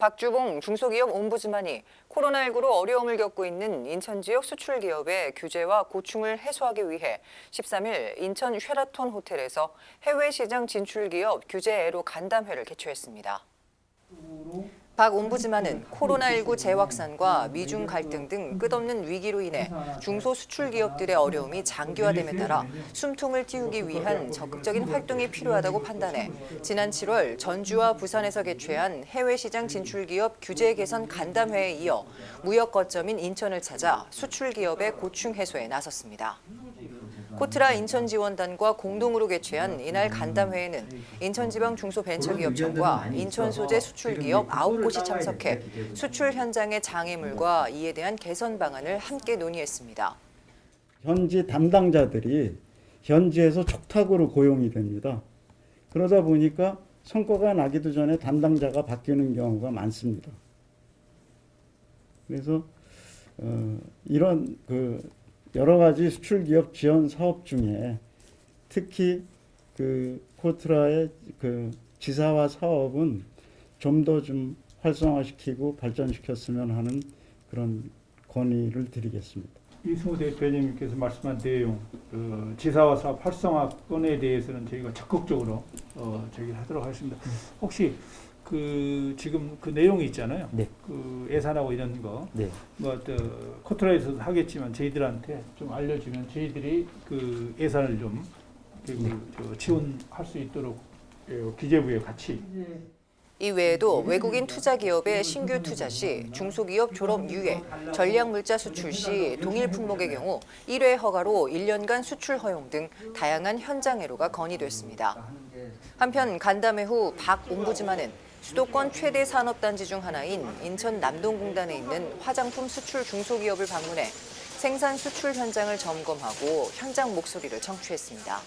박주봉 중소기업 옴부즈만이 코로나19로 어려움을 겪고 있는 인천 지역 수출 기업의 규제와 고충을 해소하기 위해 13일 인천 쉐라톤 호텔에서 해외 시장 진출 기업 규제 애로 간담회를 개최했습니다. 박 옴부즈만은 코로나19 재확산과 미중 갈등 등 끝없는 위기로 인해 중소 수출 기업들의 어려움이 장기화됨에 따라 숨통을 틔우기 위한 적극적인 활동이 필요하다고 판단해 지난 7월 전주와 부산에서 개최한 해외 시장 진출 기업 규제 개선 간담회에 이어 무역 거점인 인천을 찾아 수출 기업의 고충 해소에 나섰습니다. 코트라 인천 지원단과 공동으로 개최한 이날 간담회에는 인천지방 중소벤처기업청과 인천 소재 수출기업 9곳이 참석해 수출 현장의 장애물과 이에 대한 개선 방안을 함께 논의했습니다. 현지 담당자들이 현지에서 촉탁으로 고용이 됩니다. 그러다 보니까 성과가 나기도 전에 담당자가 바뀌는 경우가 많습니다. 그래서 어, 이런 그 여러 가지 수출 기업 지원 사업 중에 특히 그 코트라의 그 지사화 사업은 좀더좀 활성화시키고 발전시켰으면 하는 그런 건의를 드리겠습니다. 이승우 대표님께서 말씀한 내용, 그 지사화 사업 활성화건에 대해서는 저희가 적극적으로 어, 저기 하도록 하겠습니다. 혹시 그 지금 그 내용이 있잖아요. 네. 그 예산하고 이런 거, 네. 뭐또 코트라에서도 하겠지만 저희들한테 좀 알려주면 저희들이 그 예산을 좀 그, 저 지원할 수 있도록 예, 기재부에 같이 이 외에도 외국인 투자 기업의 신규 투자 시 중소기업 졸업 유예, 전략 물자 수출 시 동일 품목의 경우 1회 허가로 1년간 수출 허용 등 다양한 현장 애로가 건의됐습니다. 한편 간담회 후박 옴부즈만은 수도권 최대 산업단지 중 하나인 인천 남동공단에 있는 화장품 수출 중소기업을 방문해 생산 수출 현장을 점검하고 현장 목소리를 청취했습니다.